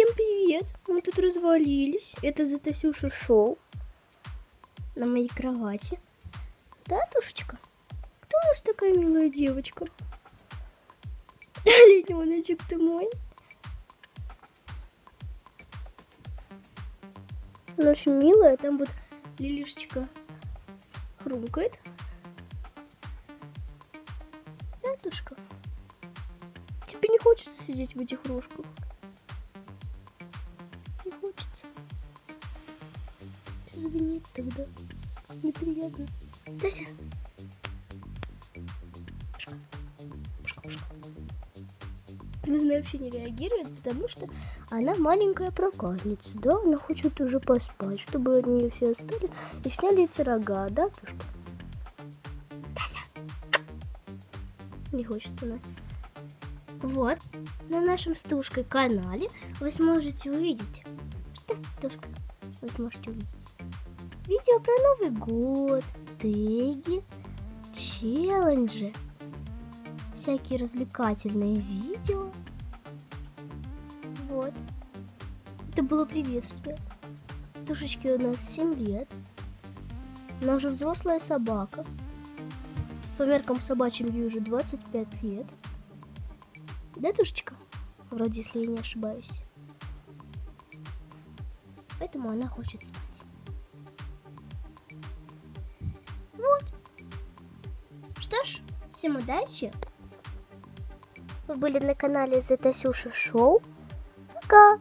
Всем привет! Мы тут развалились. Это Затасюша шоу. На моей кровати. Да, Тушечка? Кто у нас такая милая девочка? Леденочек ты мой. Она очень милая. Там вот Лилишечка хрумкает. Да, Тушка? Тебе не хочется сидеть в этих рожках? Извини тогда. Неприятно. Тася. Пушка. Пушка, пушка. Она вообще не реагирует, потому что она маленькая проказница, да? Она хочет уже поспать, чтобы от нее все остали и сняли эти рога, да, Тушка? Тася. Не хочет она. Вот, на нашем с Тушкой канале вы сможете увидеть. Что, Тушка? Вы сможете увидеть. Видео про Новый год, теги, челленджи, всякие развлекательные видео. Вот. Это было приветствие. Тушечке у нас 7 лет. Она уже взрослая собака. По меркам собачьим ей уже 25 лет. Да, Тушечка? Вроде, если я не ошибаюсь. Поэтому она хочет спать. Вот. Что ж, всем удачи. Вы были на канале The Шоу. Пока.